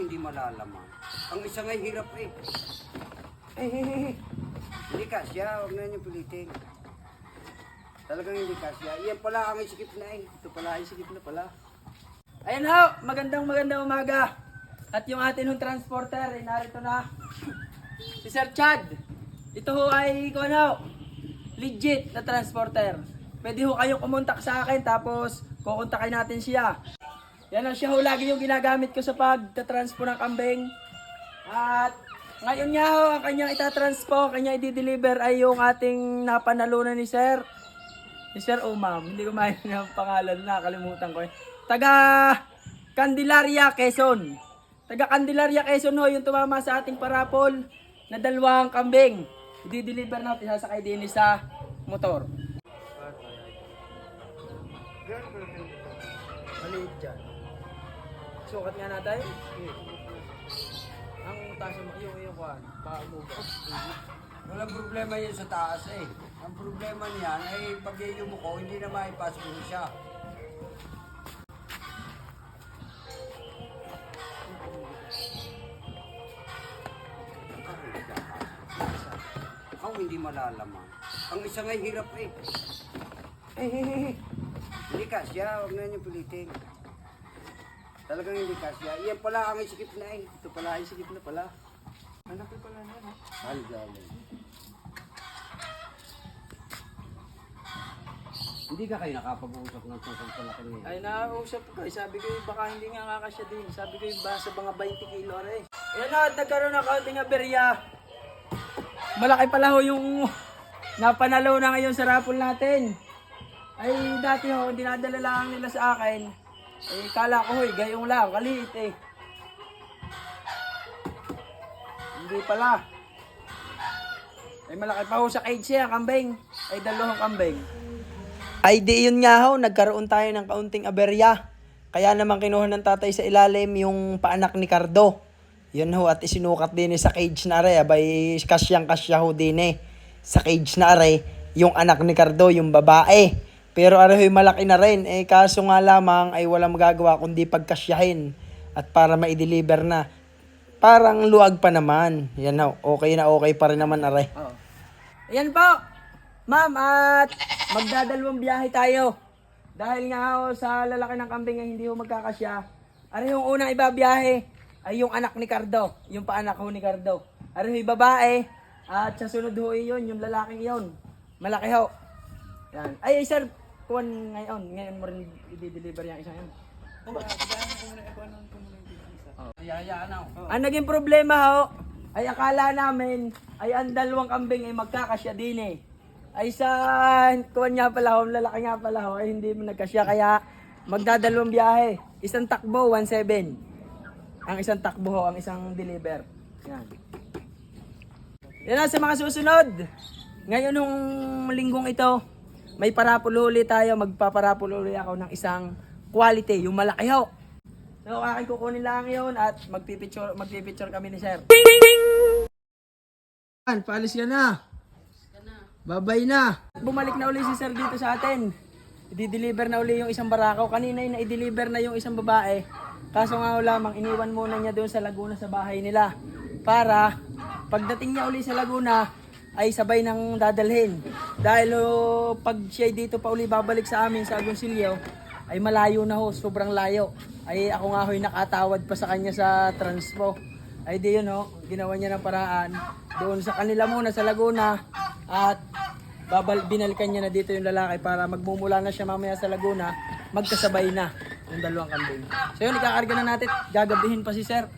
hindi malalaman. Ang isa nga'y hirap eh. Eh, eh, eh, eh. Hindi kasya, huwag na niyo pilitin. Talagang hindi kasya. Yan pala ang isikip na eh. Ito pala, isikip na pala. Ayan ho, magandang magandang umaga. At yung atin hong transporter, ay narito na. Si Sir Chad. Ito ho ay, kung ano, legit na transporter. Pwede ho kayong kumontak sa akin, tapos kukontakin natin siya. Yan ang siya ho lagi yung ginagamit ko sa pagtatranspo ng kambing. At ngayon nga ho, ang kanyang itatranspo, ang kanyang i-deliver ay yung ating napanalunan ni Sir. Si Sir Umam, hindi ko maintindihan ang pangalan, nakakalimutan ko eh. Taga Candelaria, Quezon. Taga Candelaria, Quezon ho, yung tumama sa ating parapol na dalawang kambing. I-deliver natin, sasakay din sa motor. Maliit dyan. Sukat nga natin. Ang taas mo, yung yung kuhan, paamuga. Walang problema yun sa taas eh. Ang problema niyan ay pag yung ko, hindi na maipasok mo siya. Ang hindi malalaman. Ang isa nga'y hirap eh. Eh, eh, eh, eh. Hindi kasya, huwag na niyo pilitin. Talagang hindi kasya. Yan pala ang isikip na eh. Ito pala, isikip na pala. Ko pala na, no? Ay, galing. Hindi ka kayo nakapag-uusap ng tungkol sa laki niya. Ay, nausap ko. eh. Sabi ko, baka hindi nga kakasya din. Sabi ko, ba sa mga 20 kilo, are. Ayan na, at nagkaroon ng kaunting aberya. Malaki pala ho yung napanalo na ngayon sa raffle natin. Ay, dati ho, dinadala lang nila sa akin. Eh, kala ko ho, eh, gayong lang, kaliit eh. Hindi pala. Ay, malaki pa ho sa cage siya, kambing. Ay, dalawang kambing. Ay di yun nga ho, nagkaroon tayo ng kaunting aberya. Kaya naman kinuha ng tatay sa ilalim yung paanak ni Cardo. Yun ho, at isinukat din sa cage na are. Abay, kasyang kasya ho din eh. Sa cage na are, yung anak ni Cardo, yung babae. Pero ho'y malaki na rin. Eh, kaso nga lamang ay walang magagawa kundi pagkasyahin. At para ma-deliver na. Parang luwag pa naman. Yan ho, okay na okay pa rin naman are. Oh. Ayan po. Ma'am, at magdadalawang biyahe tayo. Dahil nga ho, sa lalaki ng kambing ay hindi ho magkakasya. Ano yung unang ibabiyahe? Ay yung anak ni Cardo. Yung paanak ho ni Cardo. Ano yung babae? At sa sunod ho yun, yung lalaking yun. Malaki ho. Yan. Ay, sir, kuwan ngayon. Ngayon mo rin i-deliver yung isa yun. Yaya na ako. Ang naging problema ho, ay akala namin ay ang dalawang kambing ay magkakasya din eh. Ay sa kuwan nga pala ho, lalaki nga pala ho, ay hindi mo nagkasya kaya magdadalawang biyahe. Isang takbo, 1.7. Ang isang takbo ho, ang isang deliver. Yan. Yan na sa mga susunod. Ngayon nung linggong ito, may parapulo ulit tayo. Magpaparapulo ulit ako ng isang quality, yung malaki ho. So, akin kukunin lang yun at magpipicture, magpipicture kami ni Sir. Ding, ding, ding! Paalis ka na. Babay na. Bumalik na uli si Sir dito sa atin. I-deliver na uli yung isang barakaw. Kanina yung i-deliver na yung isang babae. Kaso nga ho lamang, iniwan muna niya doon sa Laguna sa bahay nila. Para pagdating niya uli sa Laguna, ay sabay nang dadalhin. Dahil oh, pag siya dito pa uli babalik sa amin sa Agoncillo, ay malayo na ho, sobrang layo. Ay ako nga ho'y nakatawad pa sa kanya sa transpo. Ay di yun ho, ginawa niya ng paraan. Doon sa kanila muna sa Laguna at babal binalikan niya na dito yung lalaki para magmumula na siya mamaya sa Laguna, magkasabay na yung dalawang kambing. So yun, ikakarga na natin, gagabihin pa si sir.